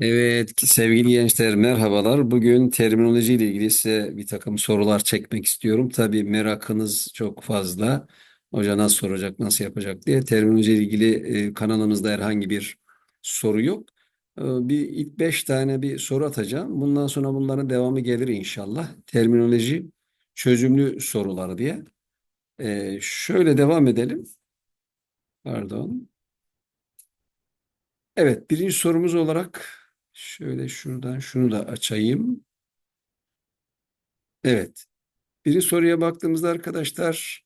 Evet sevgili gençler merhabalar. Bugün terminoloji ile ilgili size bir takım sorular çekmek istiyorum. Tabii merakınız çok fazla. Hoca nasıl soracak, nasıl yapacak diye. Terminoloji ile ilgili e, kanalımızda herhangi bir soru yok. E, bir ilk beş tane bir soru atacağım. Bundan sonra bunların devamı gelir inşallah. Terminoloji çözümlü sorular diye. E, şöyle devam edelim. Pardon. Evet, birinci sorumuz olarak şöyle şuradan şunu da açayım. Evet. Birinci soruya baktığımızda arkadaşlar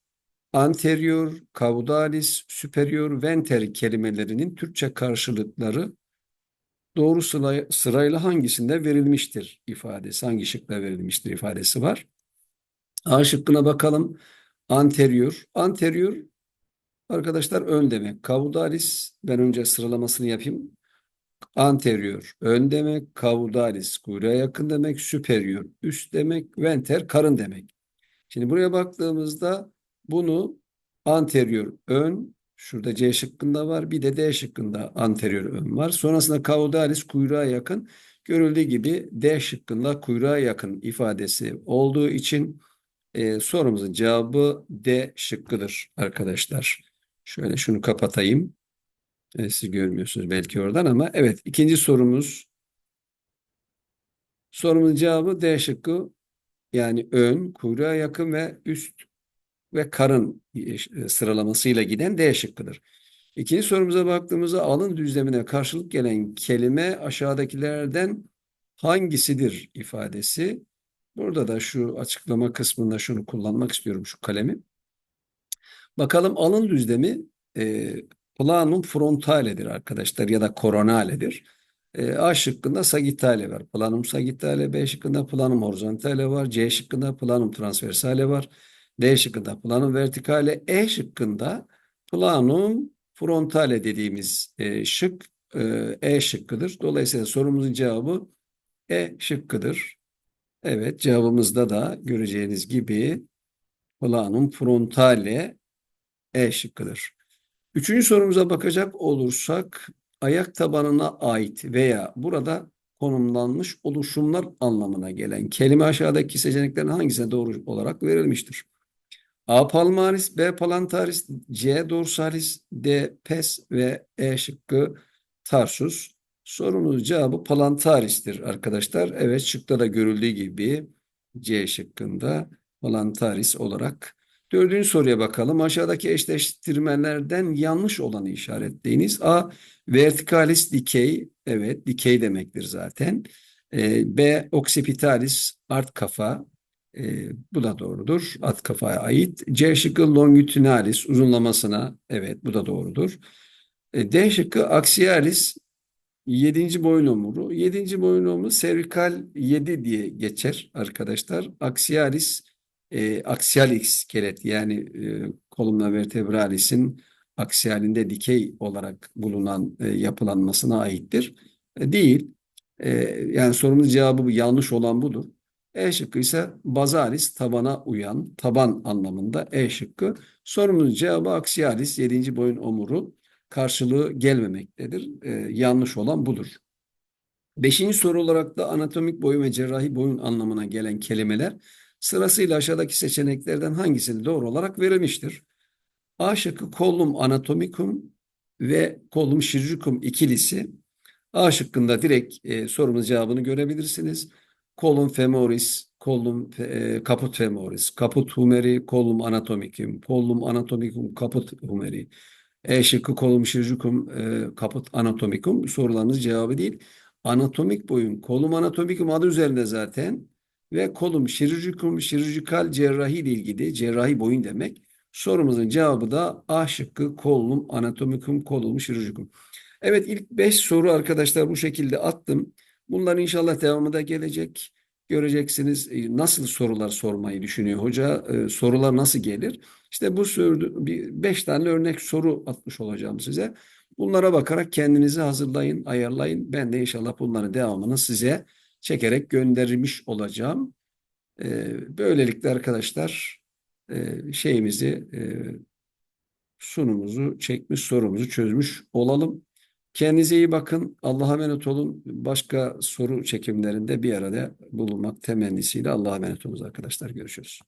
anterior, caudalis, superior, venter kelimelerinin Türkçe karşılıkları doğru sıra, sırayla hangisinde verilmiştir ifadesi, hangi şıkla verilmiştir ifadesi var. A şıkkına bakalım. Anterior. Anterior arkadaşlar ön demek. Caudalis ben önce sıralamasını yapayım. Anterior ön demek, caudalis kuyruğa yakın demek, superior üst demek, venter karın demek. Şimdi buraya baktığımızda bunu anterior ön, şurada C şıkkında var, bir de D şıkkında anterior ön var. Sonrasında caudalis kuyruğa yakın. Görüldüğü gibi D şıkkında kuyruğa yakın ifadesi olduğu için e, sorumuzun cevabı D şıkkıdır arkadaşlar. Şöyle şunu kapatayım. E, siz görmüyorsunuz belki oradan ama evet ikinci sorumuz sorumuzun cevabı D şıkkı yani ön, kuyruğa yakın ve üst ve karın e, sıralamasıyla giden D şıkkıdır. İkinci sorumuza baktığımızda alın düzlemine karşılık gelen kelime aşağıdakilerden hangisidir ifadesi. Burada da şu açıklama kısmında şunu kullanmak istiyorum şu kalemi. Bakalım alın düzlemi e, planum frontaledir arkadaşlar ya da koronaledir. E, A şıkkında sagittale var. Planum sagittale, B şıkkında planum horizontale var. C şıkkında planum transversale var. D şıkkında planum vertikale. E şıkkında planum frontale dediğimiz e, şık e, E şıkkıdır. Dolayısıyla sorumuzun cevabı E şıkkıdır. Evet cevabımızda da göreceğiniz gibi planum frontale E şıkkıdır. Üçüncü sorumuza bakacak olursak ayak tabanına ait veya burada konumlanmış oluşumlar anlamına gelen kelime aşağıdaki seçeneklerin hangisine doğru olarak verilmiştir? A. Palmaris, B. Palantaris, C. Dorsalis, D. Pes ve E şıkkı Tarsus. Sorumuz cevabı Palantaris'tir arkadaşlar. Evet şıkta da görüldüğü gibi C şıkkında Palantaris olarak Dördüncü soruya bakalım. Aşağıdaki eşleştirmelerden yanlış olanı işaretleyiniz. A. Vertikalis dikey. Evet dikey demektir zaten. E, B. Occipitalis art kafa. E, bu da doğrudur. At kafaya ait. C şıkkı longitudinalis uzunlamasına. Evet bu da doğrudur. E, D şıkkı axialis Yedinci boyun omuru. Yedinci boyun omuru servikal 7 diye geçer arkadaşlar. Axialis e, aksiyal iskelet yani e, kolumna vertebralis'in aksiyalinde dikey olarak bulunan e, yapılanmasına aittir. E, değil. E, yani sorumuz cevabı yanlış olan budur. E şıkkı ise bazalis tabana uyan, taban anlamında E şıkkı. Sorumuzun cevabı aksiyalis 7. boyun omuru karşılığı gelmemektedir. E, yanlış olan budur. Beşinci soru olarak da anatomik boyun ve cerrahi boyun anlamına gelen kelimeler Sırasıyla aşağıdaki seçeneklerden hangisini doğru olarak verilmiştir? A şıkkı kollum anatomicum ve kollum chirurgicum ikilisi. A şıkkında direkt e, sorumuz cevabını görebilirsiniz. Kollum femoris, kollum e, caput femoris, caput humeri, kollum anatomicum, kollum anatomicum, caput humeri. E şıkkı kollum chirurgicum, e, caput anatomicum sorularınız cevabı değil. Anatomik boyun, kollum anatomicum adı üzerinde zaten ve kolum şirurjikum, şirurjikal cerrahi ile ilgili cerrahi boyun demek. Sorumuzun cevabı da A şıkkı kolum anatomikum kolum şirurjikum. Evet ilk 5 soru arkadaşlar bu şekilde attım. Bunların inşallah devamı da gelecek. Göreceksiniz e, nasıl sorular sormayı düşünüyor hoca. E, sorular nasıl gelir? İşte bu bir 5 tane örnek soru atmış olacağım size. Bunlara bakarak kendinizi hazırlayın, ayarlayın. Ben de inşallah bunların devamını size çekerek göndermiş olacağım. E, böylelikle arkadaşlar e, şeyimizi e, sunumuzu çekmiş sorumuzu çözmüş olalım. Kendinize iyi bakın. Allah'a emanet olun. Başka soru çekimlerinde bir arada bulunmak temennisiyle Allah'a emanet olun arkadaşlar. Görüşürüz.